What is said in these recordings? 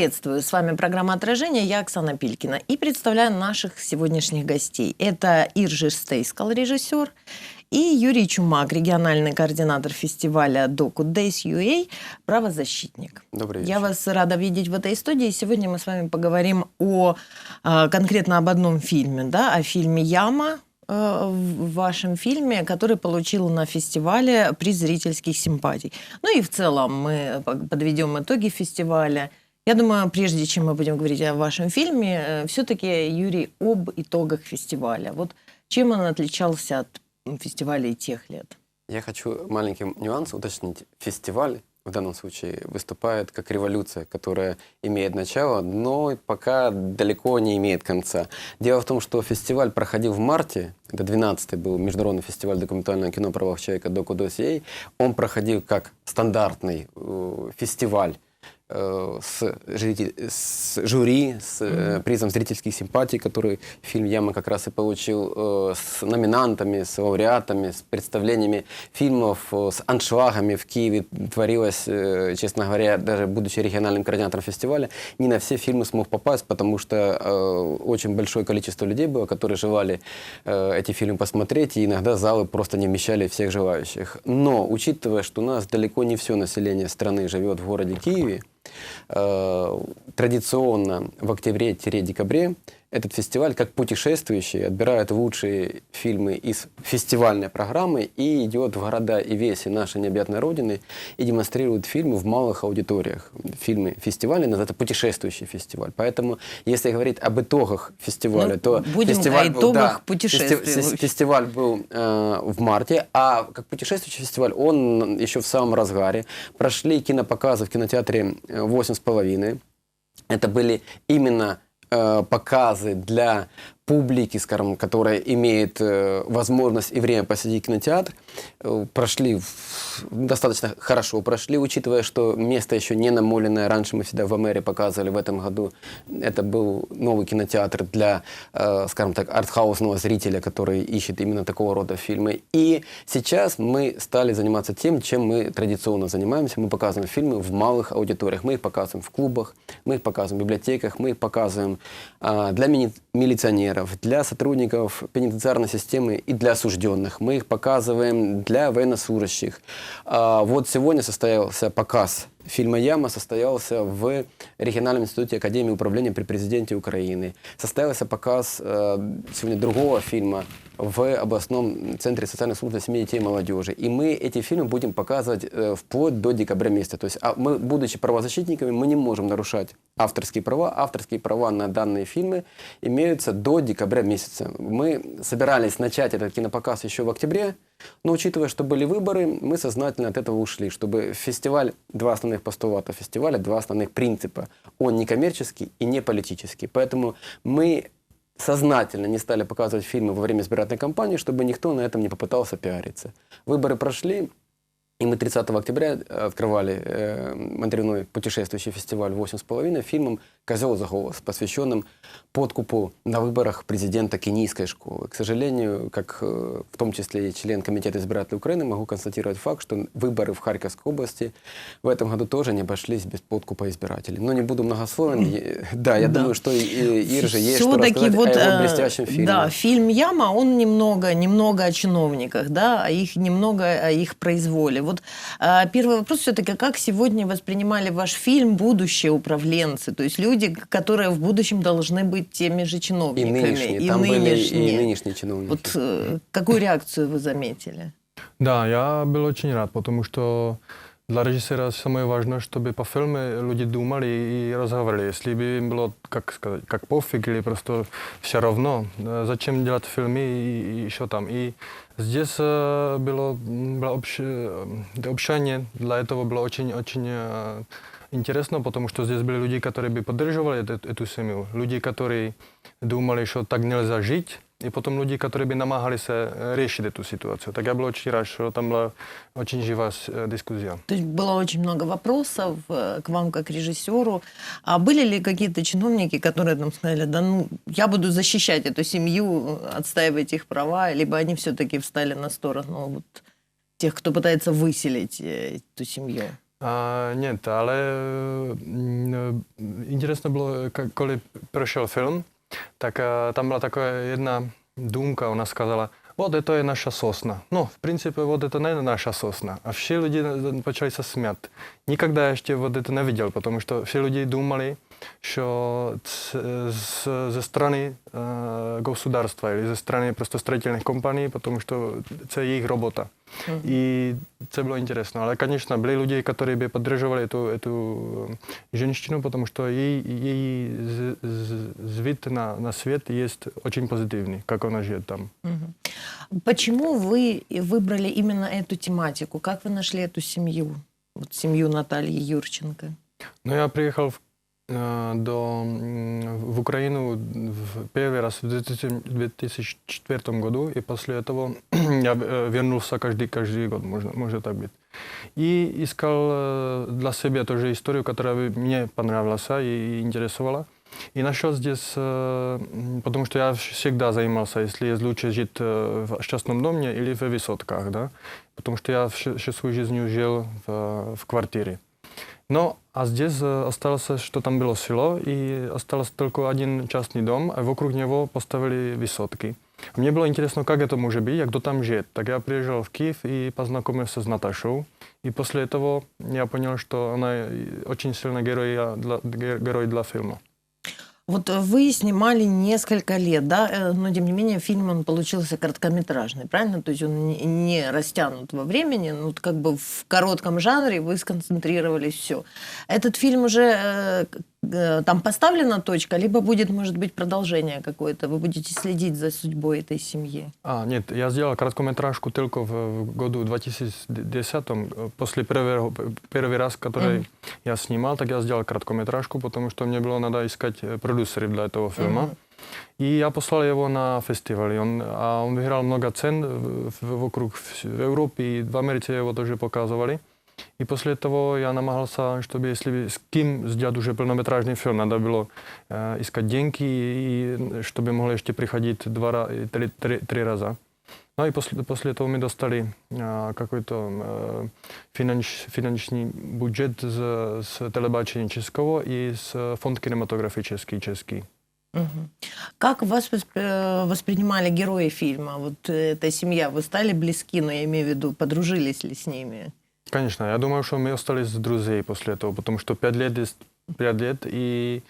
Приветствую, с вами программа «Отражение», я Оксана Пилькина. И представляю наших сегодняшних гостей. Это Иржи Стейскал, режиссер, и Юрий Чумак, региональный координатор фестиваля Docu Days UA, правозащитник. Добрый вечер. Я вас рада видеть в этой студии. Сегодня мы с вами поговорим о а, конкретно об одном фильме, да, о фильме «Яма», э, в вашем фильме, который получил на фестивале приз зрительских симпатий. Ну и в целом мы подведем итоги фестиваля. Я думаю, прежде чем мы будем говорить о вашем фильме, все-таки, Юрий, об итогах фестиваля. Вот чем он отличался от фестивалей тех лет? Я хочу маленький нюанс уточнить. Фестиваль в данном случае выступает как революция, которая имеет начало, но пока далеко не имеет конца. Дело в том, что фестиваль проходил в марте, это 12-й был международный фестиваль документального кино о правах человека Доку Досьей, он проходил как стандартный э, фестиваль Э, с, с жюри, с mm-hmm. призом зрительских симпатий, который фильм «Яма» как раз и получил, э, с номинантами, с лауреатами, с представлениями фильмов, с аншлагами в Киеве творилось, честно говоря, даже будучи региональным координатором фестиваля, не на все фильмы смог попасть, потому что очень большое количество людей было, которые желали эти фильмы посмотреть, и иногда залы просто не вмещали всех желающих. Но, учитывая, что у нас далеко не все население страны живет в городе Киеве, Э, традиционно в октябре-декабре этот фестиваль, как путешествующий, отбирает лучшие фильмы из фестивальной программы и идет в города и веси нашей необъятной Родины и демонстрирует фильмы в малых аудиториях. Фильмы фестиваля называется путешествующий фестиваль. Поэтому, если говорить об итогах фестиваля, ну, то будем фестиваль о итогах был, да. Фестиваль был э, в марте, а как путешествующий фестиваль, он еще в самом разгаре. Прошли кинопоказы в кинотеатре «Восемь с половиной». Это были именно э, показы для публики, скажем, которая имеет э, возможность и время посетить кинотеатр, э, прошли в, достаточно хорошо прошли, учитывая, что место еще не намоленное. Раньше мы всегда в Америке показывали в этом году. Это был новый кинотеатр для, э, скажем так, артхаусного зрителя, который ищет именно такого рода фильмы. И сейчас мы стали заниматься тем, чем мы традиционно занимаемся. Мы показываем фильмы в малых аудиториях. Мы их показываем в клубах, мы их показываем в библиотеках, мы их показываем э, для мили милиционеров, офицеров, для сотрудников пенитенциарной системы и для осужденных. Мы их показываем для военнослужащих. А, вот сегодня состоялся показ фильма «Яма» состоялся в региональном институте Академии управления при президенте Украины. Состоялся показ э, сегодня другого фильма в областном центре социальной службы семьи, детей и молодежи. И мы эти фильмы будем показывать э, вплоть до декабря месяца. То есть а мы, будучи правозащитниками, мы не можем нарушать авторские права. Авторские права на данные фильмы имеются до декабря месяца. Мы собирались начать этот кинопоказ еще в октябре, но учитывая, что были выборы, мы сознательно от этого ушли, чтобы фестиваль, два основных постулата фестиваля, два основных принципа. Он не коммерческий и не политический. Поэтому мы сознательно не стали показывать фильмы во время избирательной кампании, чтобы никто на этом не попытался пиариться. Выборы прошли, и мы 30 октября открывали э, мандревной путешествующий фестиваль «8,5» фильмом «Козел за голос», посвященным подкупу на выборах президента кенийской школы. К сожалению, как э, в том числе и член Комитета избирателей Украины, могу констатировать факт, что выборы в Харьковской области в этом году тоже не обошлись без подкупа избирателей. Но не буду многословен. Да, я думаю, что Ирже есть что рассказать вот, о его э, блестящем фильме. Да, фильм «Яма», он немного, немного о чиновниках, да, а их немного о их произволе вот э, первый вопрос все-таки, как сегодня воспринимали ваш фильм будущие управленцы, то есть люди, которые в будущем должны быть теми же чиновниками. И нынешние, и там нынешние. были и нынешние чиновники. Вот э, какую реакцию вы заметили? Да, я был очень рад, потому что для режиссера самое важное, чтобы по фильме люди думали и разговаривали. Если бы им было, как сказать, как пофиг или просто все равно, э, зачем делать фильмы и, и еще там. И здесь э, было, было общ, общение, для этого было очень-очень э, интересно, потому что здесь были люди, которые бы поддерживали эту, семью, люди, которые думали, что так нельзя жить, и потом люди, которые by namáhali se řešit эту ситуацию. Так я был очень рад, что там была очень живая дискуссия. То есть было очень много вопросов к вам как режиссеру. А были ли какие-то чиновники, которые там сказали, да ну, я буду защищать эту семью, отстаивать их права, либо они все-таки встали на сторону вот, тех, кто пытается выселить эту семью? A, нет, было, как, коли прошел фильм, так а, там была такая jedna думка, она сказала, вот это je наша сосна. Ну, в принципе, вот это не наша сосна. А все люди почали се смят. Никогда я еще вот это не видел, потому что все люди думали, що з, ze strany uh, государства или ze strany просто строительных компаний, потому что это их работа. Mm-hmm. И это было интересно. Ale, конечно, были люди, которые бы поддерживали эту, эту женщину, потому что ей, ей вид на, на свет есть очень позитивный, как она живет там. Mm-hmm. Почему вы выбрали именно эту тематику? Как вы нашли эту семью? Вот семью Натальи Юрченко. Ну, я приехал в до, в Украину в первый раз в 2004 году, и после этого я вернулся каждый, каждый год, можно, может так быть. И искал для себя тоже историю, которая мне понравилась и интересовала. И нашел здесь, потому что я всегда занимался, если есть лучше жить в частном доме или в высотках, да, потому что я всю свою жизнь жил в, в квартире. No a здесь осталось, что там было село, и остался только один частный дом, а вокруг него поставили высотки. A мне было интересно, как это может быть, как кто там живет. Так я приезжал в Киев и познакомился с Наташей. И после этого я понял, что она очень сильный герой для, герой для фильма. Вот вы снимали несколько лет, да, э, но тем не менее фильм он получился короткометражный, правильно? То есть он не растянут во времени, ну как бы в коротком жанре вы сконцентрировались все. Этот фильм уже Э, там поставлена точка, либо будет, может быть, продолжение какое-то. Вы будете следить за судьбой этой семьи. А, нет, я сделал короткометражку только в, в году 2010, после первого, первый раз, который mm-hmm. я снимал, так я сделал короткометражку, потому что мне было надо искать э, продюсеров для этого фильма. Mm-hmm. И я послал его на фестиваль. Он, а он выиграл много цен в, в, вокруг в, в Европе и в Америке его тоже показывали. И после того я намагался, чтобы если с кем сделать уже полнометражный фильм, надо было э, искать деньги, и чтобы могли еще приходить два, три, три, три раза. И после, после этого мы достали э, какой-то э, финанс, финансовый бюджет с, с телебачения českого и с фонд кинематографический český. Угу. Как вас э, воспринимали герои фильма? Вот эта семья, вы стали близки, но я имею в виду, подружились ли с ними? Конечно, я думаю, что мы остались друзей после этого, потому что пять лет есть пять лет, и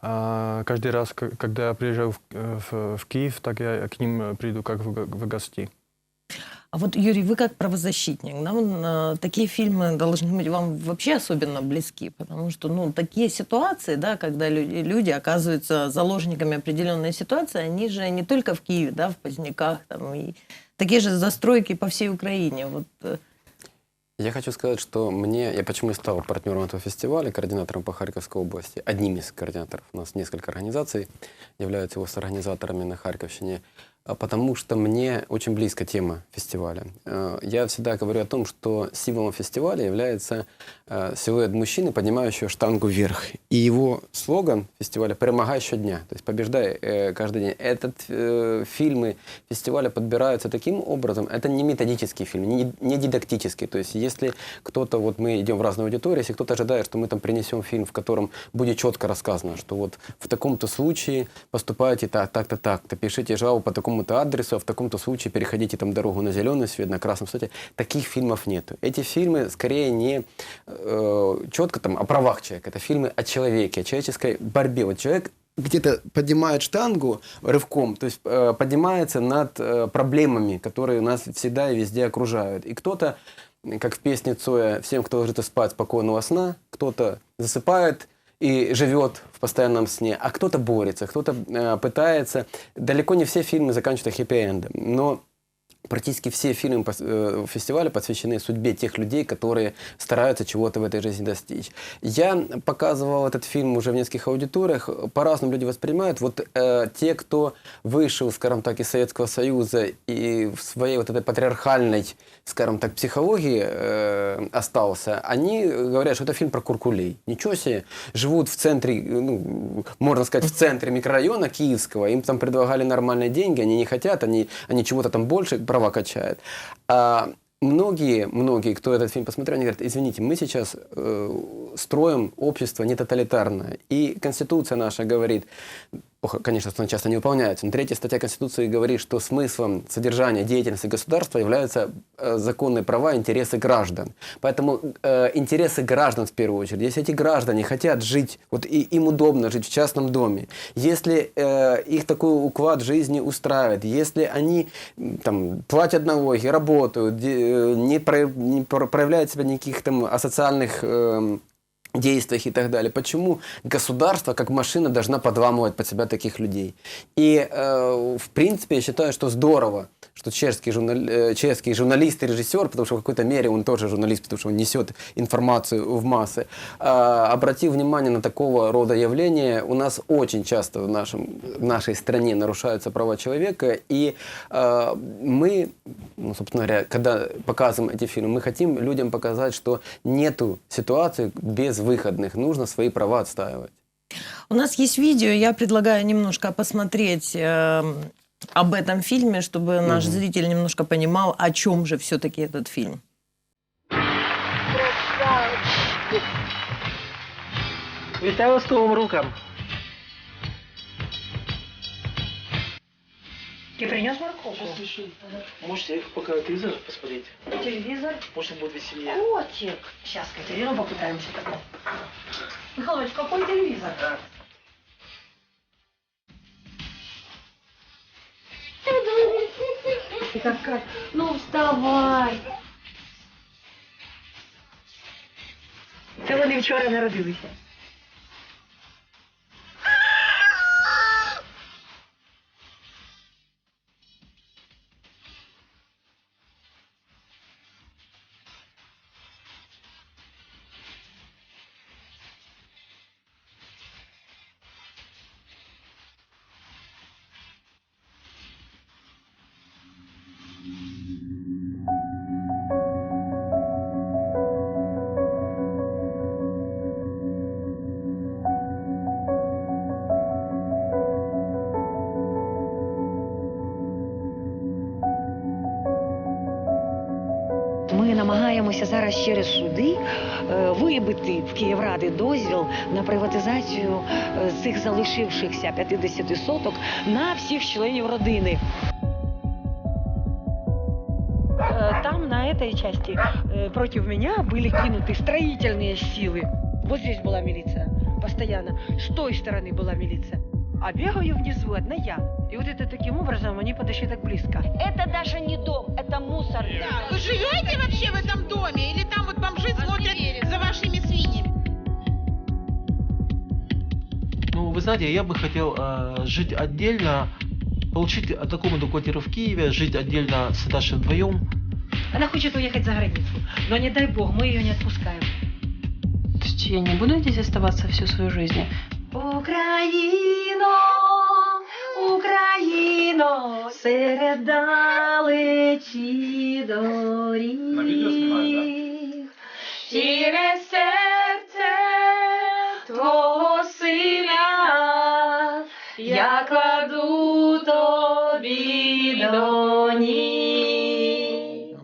а, каждый раз, когда я приезжаю в, в, в Киев, так я к ним приду как в, в гости. А вот, Юрий, вы как правозащитник, да, вот, такие фильмы должны быть вам вообще особенно близки, потому что, ну, такие ситуации, да, когда люди, люди оказываются заложниками определенной ситуации, они же не только в Киеве, да, в Поздняках, там, и такие же застройки по всей Украине, вот, э, я хочу сказать, что мне, я почему и стал партнером этого фестиваля, координатором по Харьковской области, одним из координаторов, у нас несколько организаций являются его с организаторами на Харьковщине. А потому что мне очень близка тема фестиваля. Э, я всегда говорю о том, что символом фестиваля является э, силуэт мужчины, поднимающего штангу вверх. И его слоган фестиваля «Перемагай щодня», то есть «Побеждай э, каждый день». Этот фильмы фестиваля подбираются таким образом, это не методический фильм, не, не дидактический. То есть если кто-то, вот мы идем в разные аудитории, если кто-то ожидает, что мы там принесем фильм, в котором будет четко рассказано, что вот в таком-то случае поступайте так, так-то, так-то, пишите жалобу по такому такому-то адресу, а в таком-то случае переходите там дорогу на зеленый свет, на красном свете. Таких фильмов нет. Эти фильмы скорее не э, четко там о правах человека. Это фильмы о человеке, о человеческой борьбе. Вот человек где-то поднимает штангу рывком, то есть э, поднимается над э, проблемами, которые нас всегда и везде окружают. И кто-то, как в песне Цоя, всем, кто ложится спать, спокойного сна, кто-то засыпает и живет в постоянном сне, а кто-то борется, кто-то э, пытается. Далеко не все фильмы заканчиваются хэппи-эндом, но практически все фильмы э, фестиваля посвящены судьбе тех людей, которые стараются чего-то в этой жизни достичь. Я показывал этот фильм уже в нескольких аудиториях. По-разному люди воспринимают. Вот э, те, кто вышел, скажем так, из Советского Союза и в своей вот этой патриархальной, скажем так, психологии э, остался, они говорят, что это фильм про куркулей. Ничего себе, живут в центре, ну, можно сказать, в центре микрорайона Киевского, им там предлагали нормальные деньги, они не хотят, они, они чего-то там больше, права качает. А многие, многие, кто этот фильм посмотрел, они говорят, извините, мы сейчас э, строим общество не тоталитарное. И Конституция наша говорит, конечно, она часто не выполняется, но третья статья Конституции говорит, что смыслом содержания деятельности государства являются э, законные права и интересы граждан. Поэтому э, интересы граждан в первую очередь. Если эти граждане хотят жить, вот и, им удобно жить в частном доме, если э, их такой уклад жизни устраивает, если они там, платят налоги, работают, э, не, про, не проявляют себя никаких там асоциальных э, действиях и так далее. Почему государство, как машина, должна подламывать под себя таких людей? И, э, в принципе, я считаю, что здорово, что чешский, журнал, э, чешский журналист и режиссер, потому что в какой-то мере он тоже журналист, потому что он несет информацию в массы, э, обратил внимание на такого рода явления. У нас очень часто в, нашем, в нашей стране нарушаются права человека, и э, мы, ну, собственно говоря, когда показываем эти фильмы, мы хотим людям показать, что нету ситуации без выходных, нужно свои права отстаивать. У нас есть видео, я предлагаю немножко посмотреть э, об этом фильме, чтобы угу. наш зритель немножко понимал, о чем же все-таки этот фильм. Вітаю з новим руком. Ты принес морковку? Можете пока телевизор посмотреть? Телевизор? Может, будет веселее. Котик. Сейчас Катерину попытаемся тогда. Михалыч, какой телевизор? Ты как, как? Ну, вставай. Це вони вчора народилися. намагаємося зараз через суди е, вибити в Київради дозвіл на приватизацію е, цих залишившихся 50 соток на всіх членів родини. Э, Там, на этой части, э, против меня были кинуты строительные силы. Вот здесь была милиция постоянно. С той стороны была милиция. А бегаю внизу одна я. И вот это таким образом они подошли так близко. Это даже не дом, это мусор. Вы живете вообще в этом доме? Или там вот бомжи смотрят за вашими свиньями? Ну, вы знаете, я бы хотел э, жить отдельно, получить документы квартиру в Киеве, жить отдельно с Наташей вдвоем. Она хочет уехать за границу, но не дай бог, мы ее не отпускаем. То есть я не буду здесь оставаться всю свою жизнь? Україно, Україно, серед далечі доріг, через серце твого сина я кладу тобі до ніг.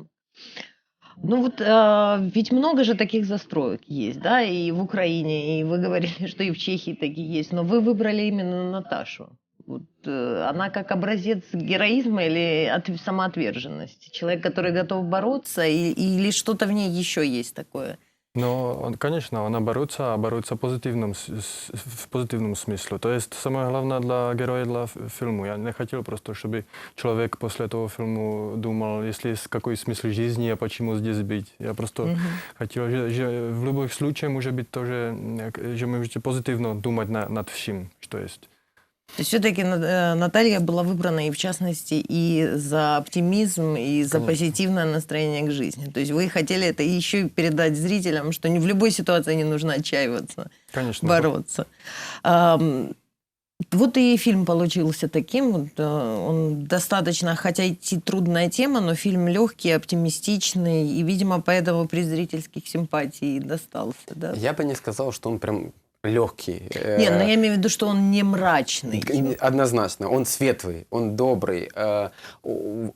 Ну вот а, ведь много же таких застроек есть, да, и в Украине, и вы говорили, что и в Чехии такие есть, но вы выбрали именно Наташу. Вот, э, она как образец героизма или от, самоотверженности? Человек, который готов бороться, и, или что-то в ней еще есть такое? On- конечно, она борется, а борется в позитивном, в позитивном смысле. То есть самое главное для героя для ф- фильму. Я не хотел просто, чтобы человек после этого фильма думал, если есть какой смысл жизни, а почему здесь быть. Я просто Мгм. хотел, že, že v любых случаях может быть тоже, э, že можете позитивно думать на- над всем, что есть. То есть все-таки Наталья была выбрана и в частности и за оптимизм, и за Конечно. позитивное настроение к жизни. То есть вы хотели это еще и передать зрителям, что не в любой ситуации не нужно отчаиваться, Конечно. бороться. Ам, Вот и фильм получился таким. э, Он достаточно, хотя и трудная тема, но фильм легкий, оптимистичный, и, видимо, поэтому при зрительских симпатий достался. Да? Я бы не сказал, что он прям легкий. э, Не, но я имею в виду, что он не мрачный. Однозначно, он светлый, он добрый. Э,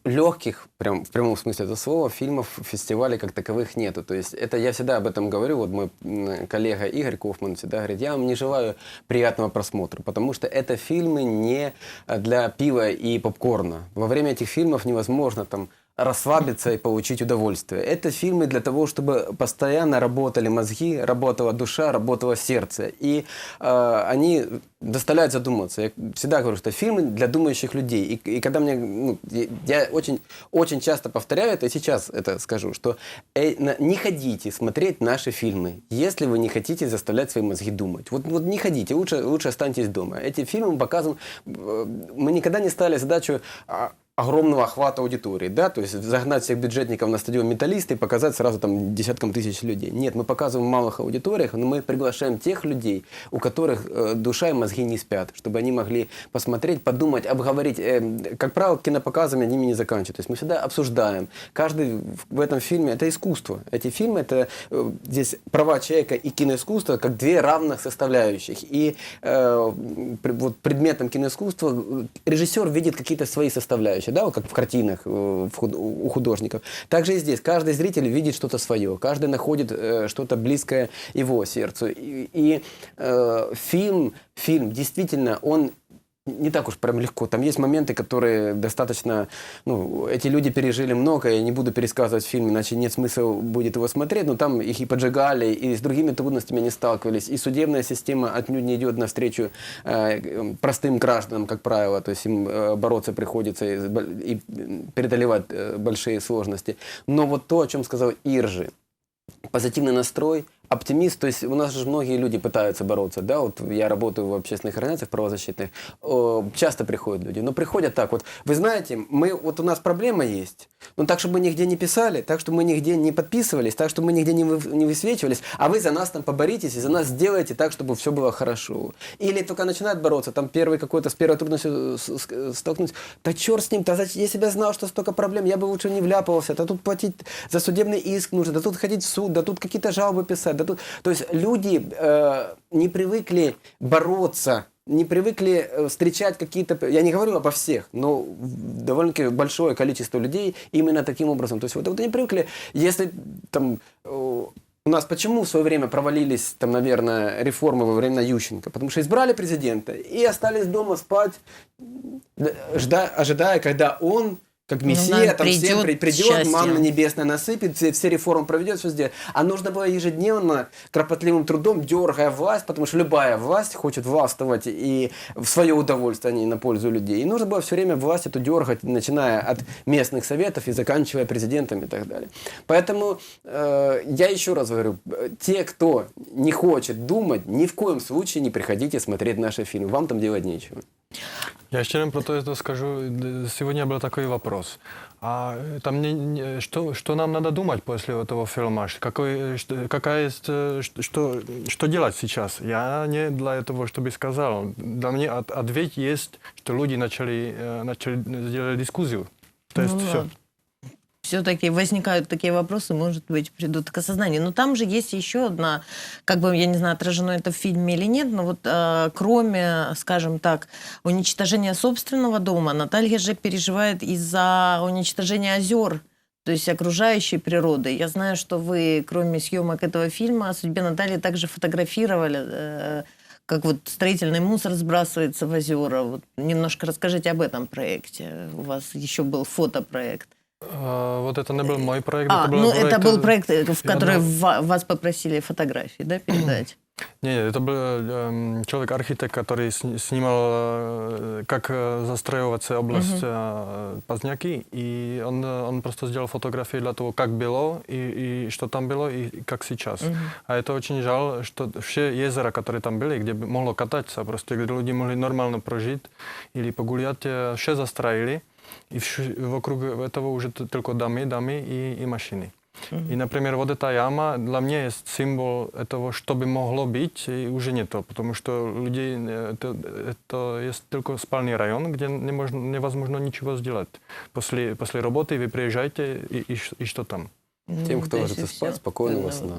Легких, прям в прямом смысле этого слова, фильмов в фестивале как таковых нету. То есть это я всегда об этом говорю. Вот мой коллега Игорь Кофман всегда говорит, я вам не желаю приятного просмотра, потому что это фильмы не для пива и попкорна. Во время этих фильмов невозможно там расслабиться и получить удовольствие. Это фильмы для того, чтобы постоянно работали мозги, работала душа, работало сердце. И э, они доставляют задуматься. Я всегда говорю, что фильмы для думающих людей. И, и когда мне... ну, я- очень, очень часто повторяю это, и сейчас это скажу, что э, на- не ходите смотреть наши фильмы, если вы не хотите заставлять свои мозги думать. Вот, вот не ходите, лучше, лучше останьтесь дома. Эти фильмы мы э, Мы никогда не ставили задачу а, огромного охвата аудитории, да, то есть загнать всех бюджетников на стадион металлиста и показать сразу там десяткам тысяч людей. Нет, мы показываем в малых аудиториях, но мы приглашаем тех людей, у которых э, душа и мозги не спят, чтобы они могли посмотреть, подумать, обговорить. Э, как правило, кинопоказами ними не заканчивают. То есть мы всегда обсуждаем. Каждый в- в этом фильме это искусство. Эти фильмы это э, здесь права человека и киноискусство как две равных составляющих. И э, при- вот предметом киноискусства э, режиссер видит какие-то свои составляющие, да, вот как в картинах э, в худ- у художников. Также и здесь каждый зритель видит что-то свое, каждый находит э, что-то близкое его сердцу. И, и, э, фильм, фильм действительно он не так уж прям легко. Там есть моменты, которые достаточно... Ну, эти люди пережили много, я не буду пересказывать фильм, иначе нет смысла будет его смотреть, но там их и поджигали, и с другими трудностями они сталкивались, и судебная система отнюдь не идет навстречу э, простым гражданам, как правило, то есть им э, бороться приходится и, и преодолевать э, большие сложности. Но вот то, о чем сказал Иржи, позитивный настрой, оптимист, то есть у нас же многие люди пытаются бороться, да, вот я работаю в общественных организациях правозащитных, часто приходят люди, но приходят так вот, вы знаете, мы, вот у нас проблема есть, но так, чтобы мы нигде не писали, так, чтобы мы нигде не подписывались, так, чтобы мы нигде не, вы- не высвечивались, а вы за нас там поборитесь и за нас сделаете так, чтобы все было хорошо. Или только начинают бороться, там первый какой-то с первой трудностью с- с- столкнуться, да черт с ним, да я знал, что столько проблем, я бы лучше не вляпывался, да тут платить за судебный иск нужно, да тут ходить в суд, да тут какие-то жалобы писать, тут... То есть люди э, не привыкли бороться, не привыкли э, встречать какие-то... Я не говорю обо всех, но довольно-таки большое количество людей именно таким образом. То есть вот, вот они привыкли, если там... э, у нас почему в свое время провалились, там, наверное, реформы во время Ющенко? Потому что избрали президента и остались дома спать, д- жда- ожидая, когда он, как Ну мессия, да, там всем придет при- придет, счастье. манна небесная насыпет, все, все реформы проведет, все сделает. А нужно было ежедневно, кропотливым трудом, дергая власть, потому что любая власть хочет властвовать и в свое удовольствие, а не на пользу людей. И нужно было все время власть эту дергать, начиная от местных советов и заканчивая президентом и так далее. Поэтому э, я еще раз говорю, те, кто не хочет думать, ни в коем случае не приходите смотреть наши фильмы. Вам там делать нечего. Я еще jenom proto это скажу, сегодня был такой вопрос. А там не, не- что, что нам надо думать после этого фильма? Какой, что- какая есть, что, что делать сейчас? Я не для этого, чтобы сказал. Для меня от- ответ есть, что люди начали, начали сделать дискуссию. То есть Ну все. да. Все-таки возникают такие вопросы, может быть, придут к осознанию. Но там же есть еще одна, как бы, я не знаю, отражено это в фильме или нет, но вот э, кроме, скажем так, уничтожения собственного дома, Наталья же переживает из-за уничтожения озер, то есть окружающей природы. Я знаю, что вы, кроме съемок этого фильма, о судьбе Натальи также фотографировали, э, как вот строительный мусор сбрасывается в озера. Вот немножко расскажите об этом проекте. У вас еще был фотопроект. А, вот это не был мой проект. А, был ну это был проект, в который ва- вас попросили фотографии, да, передать? Не, это был эм, человек-архитект, который сни- снимал, э, как э, застраиваться область э, Поздняки, и он, он просто сделал фотографии для того, как было, и, и что там было, и, как сейчас. А это очень жаль, что все езера, которые там были, где могло кататься, просто где люди могли нормально прожить или погулять, все застроили, и вокруг этого уже только доmy, доmy и, и машины. И, например, вот эта яма для меня есть символ этого, что бы могло быть, и уже не то, потому что людей, это, это есть только спальный район, где не можно, невозможно ничего сделать. После, после работы вы приезжаете, и, и, и что там? Тем, кто то есть ложится спать, всё. спокойного Ну, сна.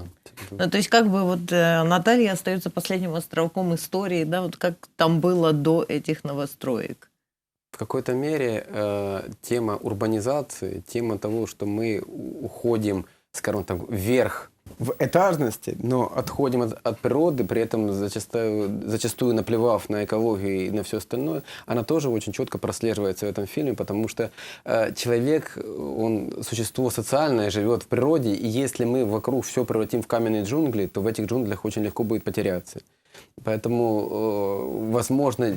Ну, то есть как бы вот э, Наталья остается последним островком истории, да, вот как там было до этих новостроек. В какой-то мере э, тема урбанизации, тема того, что мы уходим, скажем так, вверх в этажности, но отходим от, от природы, при этом зачастую, зачастую наплевав на экологию и на все остальное, она тоже очень четко прослеживается в этом фильме, потому что э, человек, он существо социальное, живет в природе, и если мы вокруг все превратим в каменные джунгли, то в этих джунглях очень легко будет потеряться. Поэтому, э, возможно,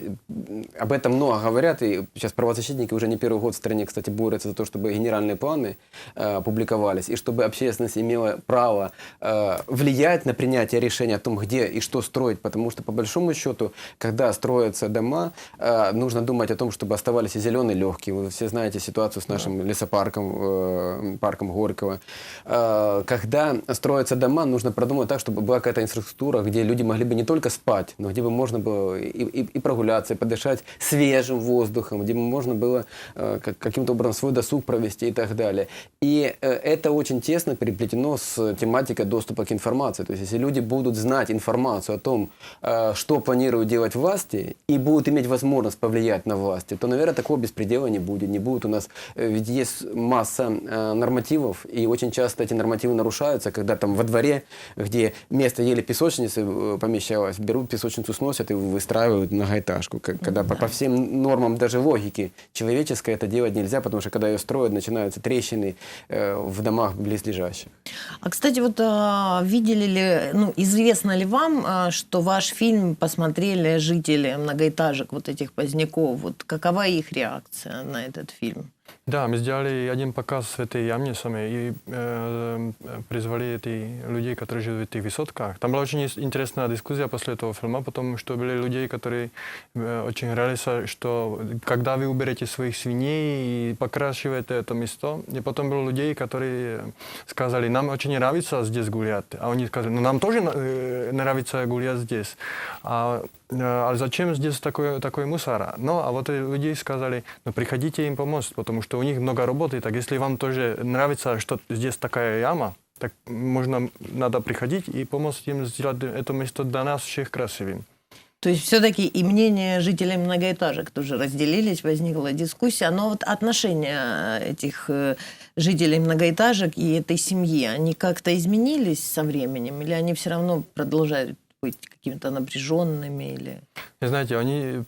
об этом много говорят, и сейчас правозащитники уже не первый год в стране, кстати, борются за то, чтобы генеральные планы э, публиковались, и чтобы общественность имела право э, влиять на принятие решения о том, где и что строить, потому что, по большому счету, когда строятся дома, э, нужно думать о том, чтобы оставались и зеленые легкие. Вы все знаете ситуацию с нашим лесопарком, э, парком Горького. Э, когда строятся дома, нужно продумать так, чтобы была какая-то инфраструктура, где люди могли бы не только спать, но где бы можно было и, и- и прогуляться, и подышать свежим воздухом, где бы можно было э, как- каким-то образом свой досуг провести и так далее. И э, это очень тесно переплетено с тематикой доступа к информации. То есть если люди будут знать информацию о том, э, что планируют делать власти, и будут иметь возможность повлиять на власти, то, наверное, такого беспредела не будет. Не будет у нас, э, ведь есть масса э, нормативов, и очень часто эти нормативы нарушаются, когда там во дворе, где место еле песочницы э, помещалось, берут песочницу, сносят и выстраивают многоэтажку. Когда по, по всем нормам даже логики человеческой это делать нельзя, потому что когда ее строят, начинаются трещины э, в домах близлежащих. А, кстати, вот а, видели ли, ну, известно ли вам, а, что ваш фильм посмотрели жители многоэтажек вот этих поздняков? Вот какова их реакция на этот фильм? Да, мы сделали один показ в этой яме сами и э, призвали эти людей, которые живут в этих высотках. Там была очень интересная дискуссия после этого фильма, потому что были люди, которые э, очень нравились, что когда вы уберете своих свиней и покрашиваете это место, и потом было людей, которые сказали, нам очень нравится здесь гулять, а они сказали, ну нам тоже э, нравится гулять здесь. А, э, а зачем здесь такой, такой мусор? Ну, а вот люди сказали, ну приходите им помочь, потому что у них много работы, так если вам тоже нравится, что здесь такая яма, так можно, надо приходить и помочь им сделать это место для нас всех красивым. То есть все-таки и мнения жителей многоэтажек тоже разделились, возникла дискуссия. Но вот отношения этих э, жителей многоэтажек и этой семьи, они как-то изменились со временем? Или они все равно продолжают быть какими-то напряженными? Или... Знаете, они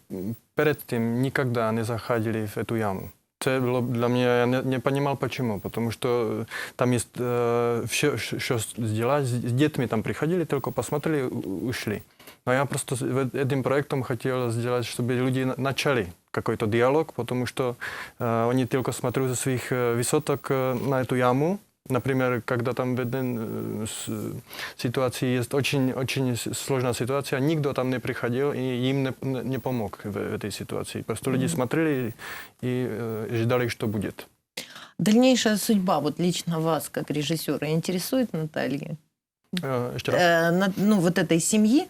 перед тем никогда не заходили в эту яму. Это было для меня, я не, не понимал почему, потому что там есть э, все, что сделать. С детьми там приходили, только посмотрели, ушли. Но я просто в- этим проектом хотел сделать, чтобы люди на- начали какой-то диалог, потому что э, они только смотрят со своих э, высоток э, на эту яму. Например, когда там в одной э, с- ситуации есть очень, очень сложная ситуация, никто там не приходил и им не, не помог в, этой ситуации. Просто люди смотрели и э, ждали, что будет. Дальнейшая судьба вот лично вас, как режиссера, интересует, Наталья? Э, раз. Э, на- ну, вот этой семьи,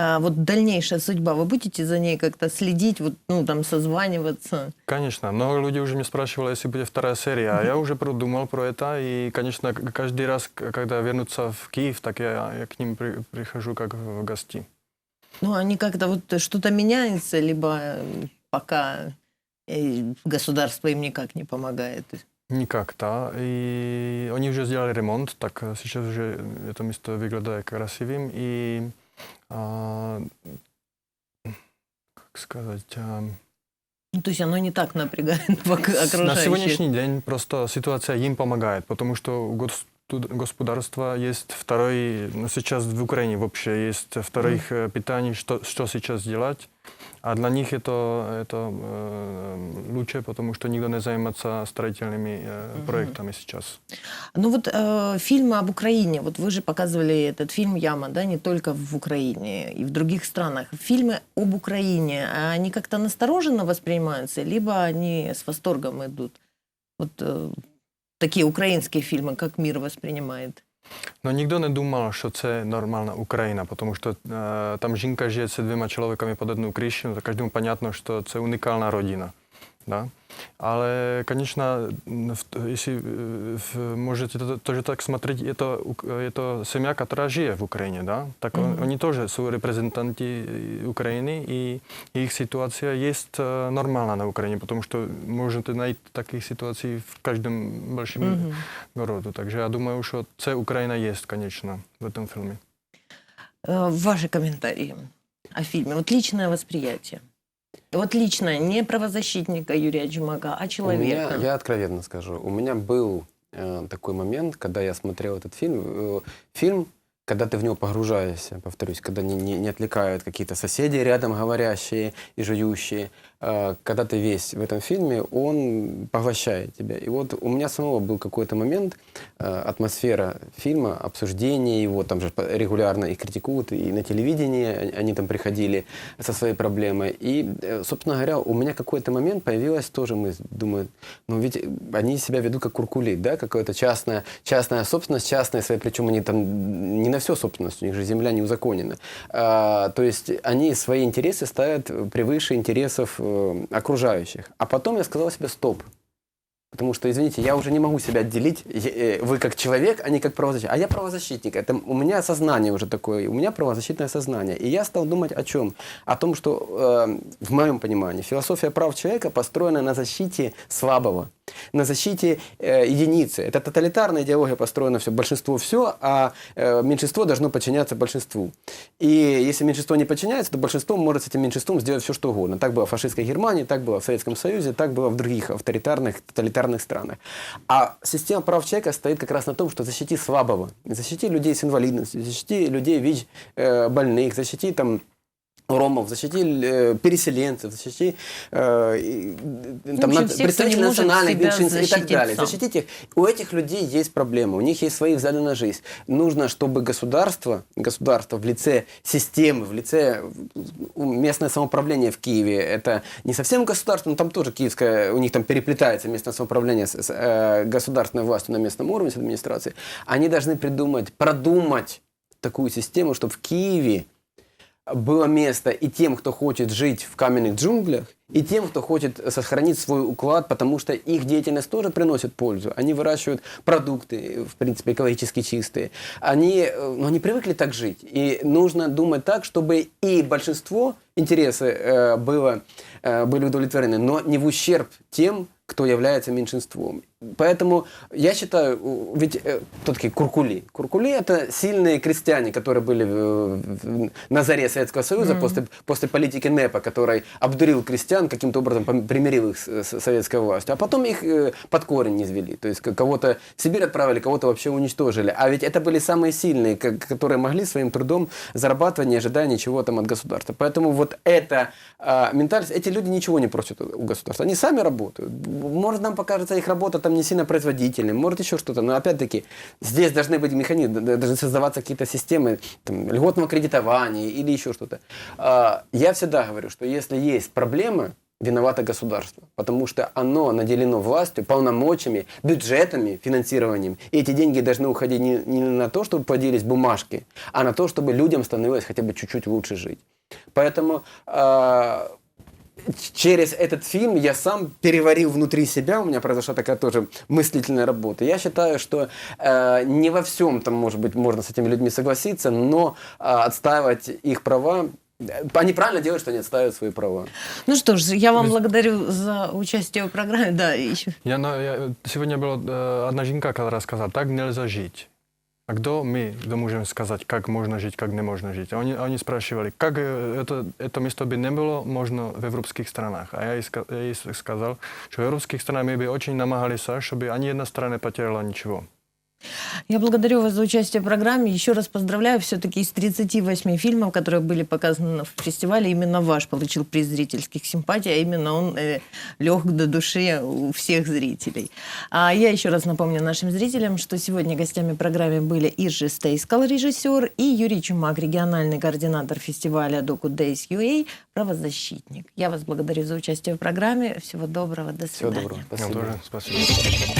а, вот дальнейшая судьба, вы будете за ней как-то следить, вот, ну, там, созваниваться? Конечно, много людей уже меня спрашивали, если будет вторая серия. А я уже продумал про это, и, конечно, каждый раз, когда вернутся в Киев, так я, я к ним при- прихожу как в гости. Ну, они как-то вот что-то меняется, либо пока э, государство им никак не помогает. Никак, да. И они уже сделали ремонт, так э, сейчас уже это место выглядит красивым. И, а, как сказать, а, Ну, то есть оно не так напрягает пока на окружающих. сегодняшний день просто ситуация им помогает, потому что гос- тут государство есть второй, ну, сейчас в Украине вообще есть вторых э, питаний, что, что сейчас делать. А для них это, это э, лучше, потому что никто не занимается строительными э, Мгм. проектами сейчас. Ну вот э, фильмы об Украине, вот вы же показывали этот фильм «Яма», да, не только в Украине и в других странах. Фильмы об Украине, они как-то настороженно воспринимаются, либо они с восторгом идут? Вот э, такие украинские фильмы, как мир воспринимает? No nikdo nedumal, že to je normálna Ukrajina, потому что э, там жінка живе с двумя чоловіками під одну крышу, так каждому понятно, что это уникальная родина. Да? Ale, конечно, если э, можете то- тоже так смотреть, это, это семья, которая живет в Украине, да, так Мгм. они тоже репрезентанты Украины, и их ситуация есть э, нормальна на Украине, потому что можете найти таких ситуаций в каждом большом Мгм. городе. Takže я думаю, что це Украина есть, конечно, в этом фильме. Э, Ваши комментарии о фильме. Вот личное восприятие. Вот личное, не правозащитника Юрия Джумака, а У человека. меня, я откровенно скажу, у меня был э, такой момент, когда я смотрел этот фильм. Э, фильм, когда ты в него погружаешься, повторюсь, когда не, не, не отвлекают какие-то соседи рядом говорящие и жующие, когда ты весь в этом фильме, он поглощает тебя. И вот у меня самого был какой-то момент, э, атмосфера фильма, обсуждение его, там же регулярно их критикуют, и на телевидении они- они там приходили со своей проблемой. И, э, собственно говоря, у меня какой-то момент появилась тоже мысль, думаю, ну ведь они себя ведут как куркули, да, какая-то частная, частная собственность, частная своя, причем они там не на все собственность, у них же земля не узаконена. А, то есть они свои интересы ставят превыше интересов э, окружающих. А потом я сказал себе стоп. Потому что, извините, я уже не могу себя отделить. Э, Вы как человек, а не как правозащитник. А я правозащитник. Это у меня сознание уже такое. У меня правозащитное сознание. И я стал думать о чем? О том, что, э, в моем понимании, философия прав человека построена на защите слабого, на защите э, единицы. Это тоталитарная идеология построена все. Большинство все, а э, меньшинство должно подчиняться большинству. И если меньшинство не подчиняется, то большинство может с этим меньшинством сделать все, что угодно. Так было в фашистской Германии, так было в Советском Союзе, так было в других авторитарных, тоталитарных странах. А система прав человека стоит как раз на том, что защити слабого, защити людей с инвалидностью, защити людей ВИЧ э, больных, защити там ромов, защити э, переселенцев, защити э, э, там, общем, всех, представителей национальных меньшинств и так далее. сам. Защитить их. У этих людей есть проблемы, у них есть свои взгляды на жизнь. Нужно, чтобы государство, государство в лице системы, в лице местное самоуправление в Киеве, это не совсем государство, но там тоже киевское, у них там переплетается местное самоуправление с, с, э, государственной властью на местном уровне, с администрацией. Они должны придумать, продумать такую систему, чтобы в Киеве было место и тем, кто хочет жить в каменных джунглях, и тем, кто хочет сохранить свой уклад, потому что их деятельность тоже приносит пользу. Они выращивают продукты, в принципе, экологически чистые. Они, ну, они привыкли так жить. И нужно думать так, чтобы и большинство интересы э, было, э, были удовлетворены, но не в ущерб тем, кто является меньшинством. Поэтому я считаю, ведь э, кто такие куркули? Куркули это сильные крестьяне, которые были в- в- на заре Советского Союза после, после политики НЭПа, который обдурил крестьян, каким-то образом примирил их с, с советской властью. А потом их э, под корень извели. То есть кого-то в Сибирь отправили, кого-то вообще уничтожили. А ведь это были самые сильные, к- которые могли своим трудом зарабатывать, не ожидая ничего там от государства. Поэтому вот эта а, ментальность, эти люди ничего не просят у государства. Они сами работают. Может, нам покажется их работа там не сильно производительной, может, еще что-то. Но опять-таки, здесь должны быть механизмы, должны создаваться какие-то системы там, льготного кредитования или еще что-то. А, я всегда говорю, что если есть проблемы, виновато государство, потому что оно наделено властью, полномочиями, бюджетами, финансированием. И эти деньги должны уходить не, не на то, чтобы плодились бумажки, а на то, чтобы людям становилось хотя бы чуть-чуть лучше жить. Поэтому ч- через этот фильм я сам переварил внутри себя, у меня произошла такая тоже мыслительная работа. Я считаю, что э, не во всем там, может быть, можно с этими людьми согласиться, но э, отстаивать их права, э, они правильно делают, что они отстаивают свои права. Ну что ж, я вам Без- благодарю за участие в программе. Да, и еще. Я, на- я- сегодня была э, одна жінка, которая сказала, так нельзя жить. А кто мы, кто можем сказать, как можно жить, как не можно жить? Они, они спрашивали, как э, это, это место бы не было можно в европейских странах. А я ей, я ей сказал, что в европейских странах мы бы очень намагались, чтобы ani jedna strana не потеряла ничего. Я благодарю вас за участие в программе. Еще раз поздравляю. Все-таки из 38 фильмов, которые были показаны на фестивале, именно ваш получил приз зрительских симпатий, а именно он э, лег до души у всех зрителей. А я еще раз напомню нашим зрителям, что сегодня гостями программы были Иржи Стейскал, режиссер, и Юрий Чумак, региональный координатор фестиваля Docu Days UA, правозащитник. Я вас благодарю за участие в программе. Всего доброго. До Всего свидания. доброго. Я Спасибо. тоже спасибо.